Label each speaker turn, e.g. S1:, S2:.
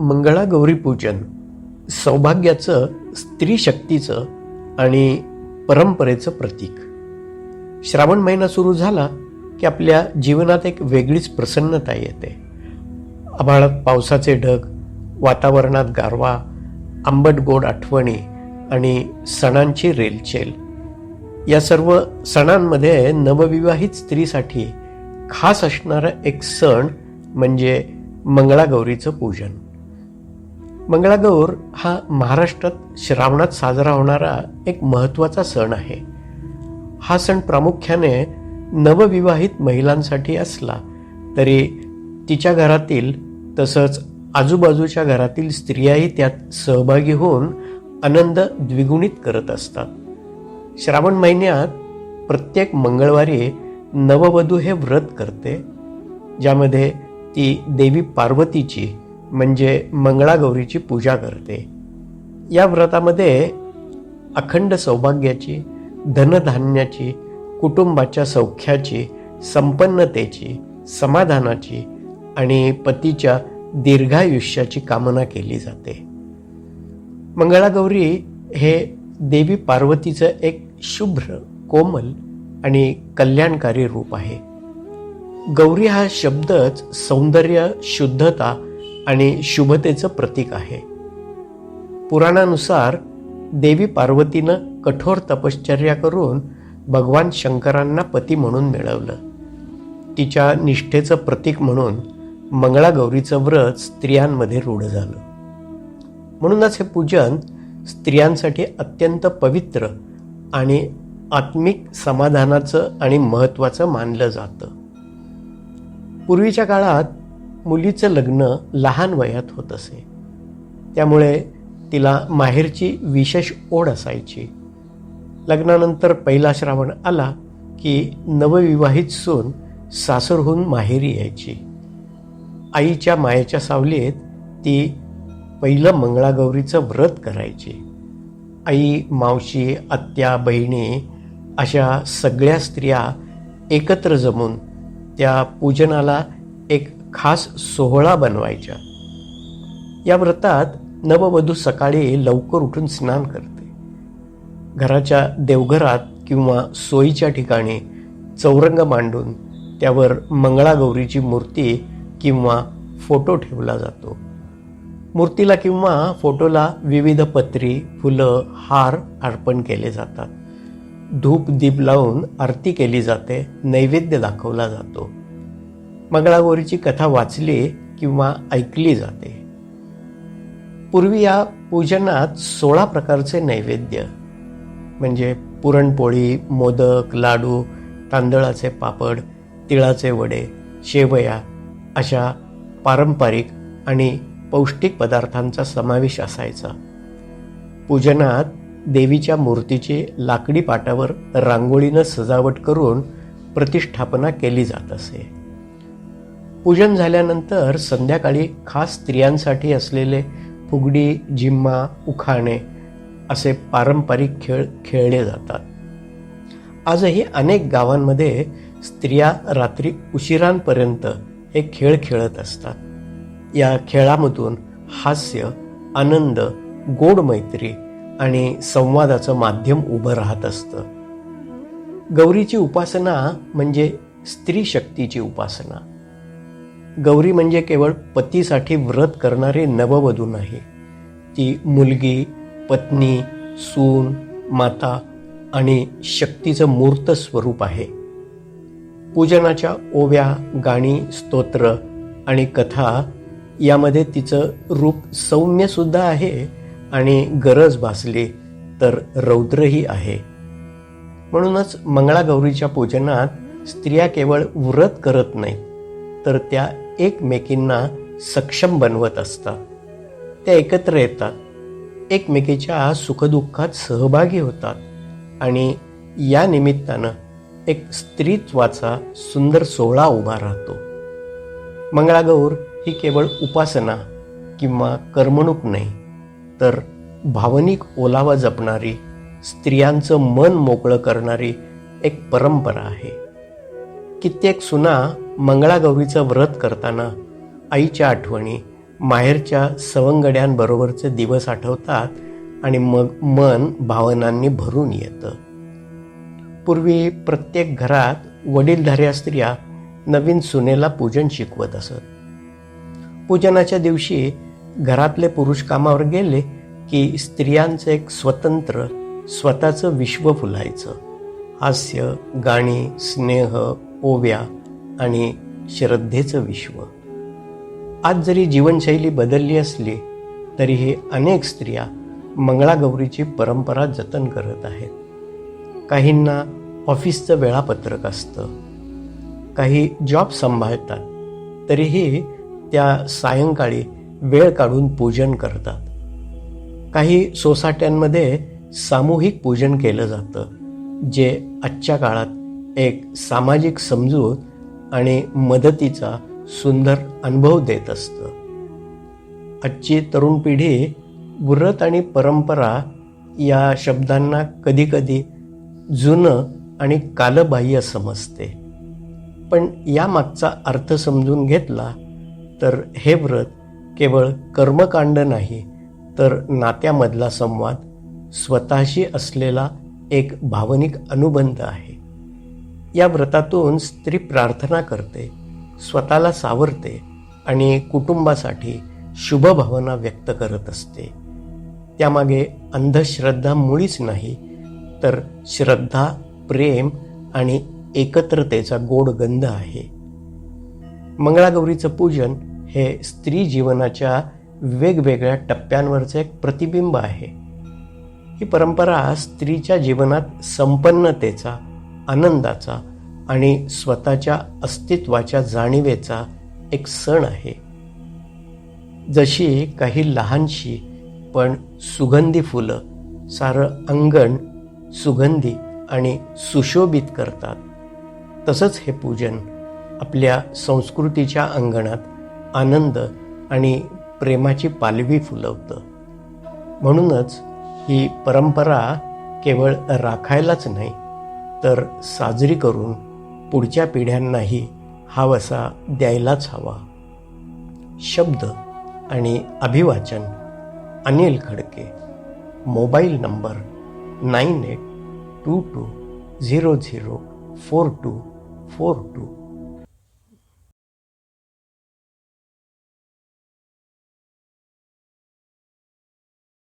S1: मंगळागौरी पूजन सौभाग्याचं स्त्री शक्तीचं आणि परंपरेचं प्रतीक. श्रावण महिना सुरू झाला की आपल्या जीवनात एक वेगळीच प्रसन्नता येते. आभाळात पावसाचे ढग वातावरणात गारवा आंबट गोड आठवणी आणि सणांची रेलचेल. या सर्व सणांमध्ये नवविवाहित स्त्रीसाठी खास असणारा एक सण म्हणजे मंगळागौरीचं पूजन. मंगळागौर हा महाराष्ट्रात श्रावणात साजरा होणारा एक महत्त्वाचा सण आहे. हा सण प्रामुख्याने नवविवाहित महिलांसाठी असला तरी तिच्या घरातील तसंच आजूबाजूच्या घरातील स्त्रियाही त्यात सहभागी होऊन आनंद द्विगुणित करत असतात. श्रावण महिन्यात प्रत्येक मंगळवारी नववधू हे व्रत करते ज्यामध्ये ती देवी पार्वतीची म्हणजे मंगळागौरीची पूजा करते. या व्रतामध्ये अखंड सौभाग्याची धनधान्याची कुटुंबाच्या सौख्याची संपन्नतेची समाधानाची आणि पतीच्या दीर्घायुष्याची कामना केली जाते. मंगळागौरी हे देवी पार्वतीचं एक शुभ्र कोमल आणि कल्याणकारी रूप आहे. गौरी हा शब्दच सौंदर्य शुद्धता आणि शुभतेचं प्रतीक आहे. पुराणानुसार देवी पार्वतीनं कठोर तपश्चर्या करून भगवान शंकरांना पती म्हणून मिळवलं. तिच्या निष्ठेचं प्रतीक म्हणून मंगळागौरीचं व्रत स्त्रियांमध्ये रूढ झालं. म्हणूनच हे पूजन स्त्रियांसाठी अत्यंत पवित्र आणि आत्मिक समाधानाचं आणि महत्त्वाचं मानलं जातं. पूर्वीच्या काळात मुलीचं लग्न लहान वयात होत असे. त्यामुळे तिला माहेरची विशेष ओढ असायची. लग्नानंतर पहिला श्रावण आला की नवविवाहित सून सासरहून माहेरी यायची. आईच्या मायेच्या सावलीत ती पहिलं मंगळागौरीचं व्रत करायची. आई मावशी आत्या बहिणी अशा सगळ्या स्त्रिया एकत्र जमून त्या पूजनाला एक खास सोहळा बनवायच्या. या व्रतात नववधू सकाळी लवकर उठून स्नान करते. घराच्या देवघरात किंवा सोयीच्या ठिकाणी चौरंग मांडून त्यावर मंगळागौरीची मूर्ती किंवा फोटो ठेवला जातो. मूर्तीला किंवा फोटोला विविध पत्री फुलं हार अर्पण केले जातात. धूप दीप लावून आरती केली जाते नैवेद्य दाखवला जातो. मंगळागौरीची कथा वाचली किंवा ऐकली जाते. पूर्वी या पूजनात सोळा प्रकारचे नैवेद्य म्हणजे पुरणपोळी मोदक लाडू तांदळाचे पापड तिळाचे वडे शेवया अशा पारंपरिक आणि पौष्टिक पदार्थांचा समावेश असायचा. पूजनात देवीच्या मूर्तीची लाकडी पाटावर रांगोळीनं सजावट करून प्रतिष्ठापना केली जात असे. पूजन झाल्यानंतर संध्याकाळी खास स्त्रियांसाठी असलेले फुगडी जिम्मा उखाणे असे पारंपरिक खेळ खेळले जातात. आजही अनेक गावांमध्ये स्त्रिया रात्री उशिरांपर्यंत हे खेळ खेळत असतात. या खेळामधून हास्य आनंद गोड मैत्री आणि संवादाचं माध्यम उभं राहत असतं. गौरीची उपासना म्हणजे स्त्री शक्तीची उपासना. गौरी म्हणजे केवळ पतीसाठी व्रत करणारे नववधू नाही. ती मुलगी पत्नी सून माता आणि शक्तीचं मूर्त स्वरूप आहे. पूजनाच्या ओव्या गाणी स्तोत्र आणि कथा यामध्ये तिचं रूप सौम्य सुद्धा आहे आणि गरज भासली तर रौद्रही आहे. म्हणूनच मंगळागौरीच्या पूजनात स्त्रिया केवळ व्रत करत नाहीत तर त्या एकमेकींना सक्षम बनवत असतात. त्या एकत्र येतात. एकमेकीच्या सुखदुःखात सहभागी होतात आणि या निमित्तानं एक स्त्रीत्वाचा सुंदर सोहळा उभा राहतो. मंगळागौर ही केवळ उपासना किंवा करमणूक नाही तर भावनिक ओलावा जपणारी स्त्रियांचं मन मोकळं करणारी एक परंपरा आहे. कित्येक सुना मंगळागौरीचं व्रत करताना आईच्या आठवणी माहेरच्या सवंगड्यांबरोबरचे दिवस आठवतात आणि मग मन भावनांनी भरून येतं. पूर्वी प्रत्येक घरात वडीलधाऱ्या स्त्रिया नवीन सुनेला पूजन शिकवत असत. पूजनाच्या दिवशी घरातले पुरुष कामावर गेले की स्त्रियांचं एक स्वतंत्र स्वतःचं विश्व फुलायचं. हास्य गाणी स्नेह ओव्या आणि श्रद्धेचं विश्व. आज जरी जीवनशैली बदलली असली तरीही अनेक स्त्रिया मंगळागौरीची परंपरा जतन करत आहेत. काहींना ऑफिसचं वेळापत्रक असतं. काही जॉब सांभाळतात तरीही त्या सायंकाळी वेळ काढून पूजन करतात. काही सोसायट्यांमध्ये सामूहिक पूजन केलं जातं जे आजच्या काळात एक सामाजिक समजूत आणि मदतीचा सुंदर अनुभव देत असतं. आजची तरुण पिढी व्रत आणि परंपरा या शब्दांना कधीकधी जुनं आणि कालबाह्य समजते. पण यामागचा अर्थ समजून घेतला तर हे व्रत केवळ कर्मकांड नाही तर नात्यामधला संवाद स्वतःशी असलेला एक भावनिक अनुबंध आहे. या व्रतातून स्त्री प्रार्थना करते स्वतःला सावरते आणि कुटुंबासाठी शुभ भावना व्यक्त करत असते. त्यामागे अंधश्रद्धा मुळीच नाही तर श्रद्धा प्रेम आणि एकत्रतेचा गोड गंध आहे. मंगळागौरीचं पूजन हे स्त्री जीवनाच्या वेगवेगळ्या टप्प्यांवरचं एक प्रतिबिंब आहे. ही परंपरा स्त्रीच्या जीवनात संपन्नतेचा आनंदाचा आणि स्वतःच्या अस्तित्वाच्या जाणीवेचा एक सण आहे. जशी काही लहानशी पण सुगंधी फुलं सारं अंगण सुगंधी आणि सुशोभित करतात. तसंच हे पूजन आपल्या संस्कृतीच्या अंगणात आनंद आणि प्रेमाची पालवी फुलवतं. म्हणूनच ही परंपरा केवळ राखायलाच नाही तर साजरी करून पुढच्या पिढ्यांनाही हा वसा द्यायलाच हवा. शब्द आणि अभिवाचन Anil Khadke. Mobile number nine eight two two zero zero four two four two.